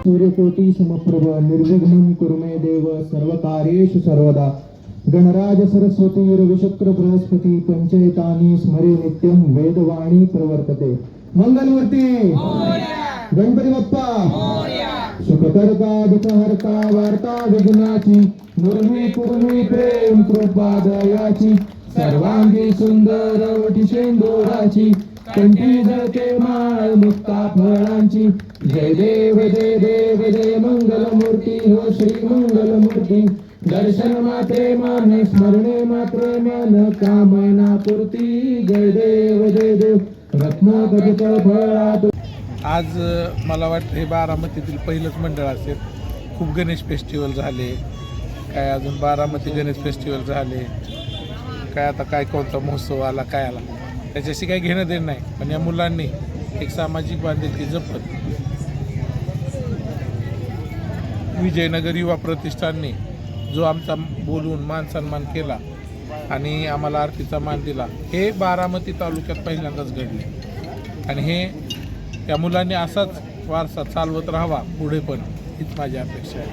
सूर्यकोटी समप्रभ निर्विघ्नं कुरुमे देव देव सर्वकार्येषु सर्वदा। गणराज सरस्वती रविशक्र बृहस्पती पंचयतानी स्मरे नित्यं वेदवाणी प्रवर्तते। मंगलमूर्ती! गणपती बाप्पा सुखकर्ता दुःखहर्ता वार्ता विघ्नाची मुरली कुर्मी प्रेम कृपा दयाची सर्वांगी सुंदर वटी शेंदोराची कंठी जळते माळ मुक्ता फळांची. जय देव जय देव जय मंगलमूर्ती हो श्री मंगलमूर्ती. दर्शन मात्रे मान स्मरणे मात्रे मन कामना पूर्ती. जय देव जय देव रत्न कवित फळात आज मला वाटतं हे बारामतीतील पहिलंच मंडळ असेल. खूप गणेश फेस्टिवल झाले. काय अजून बारामती गणेश फेस्टिवल झाले. काय आता काय कोणता महोत्सव आला काय आला. त्याच्याशी काही घेणं देणं नाही पण या मुलांनी एक सामाजिक बांधिलकी जपत विजयनगर युवा प्रतिष्ठानने जो आमचा बोलून मान सन्मान केला आणि आम्हाला आरतीचा मान दिला हे बारामती तालुक्यात पहिल्यांदाच घडले. आणि हे त्या मुलांनी असाच वारसा चालवत राहावा पुढे पण हीच माझी अपेक्षा आहे.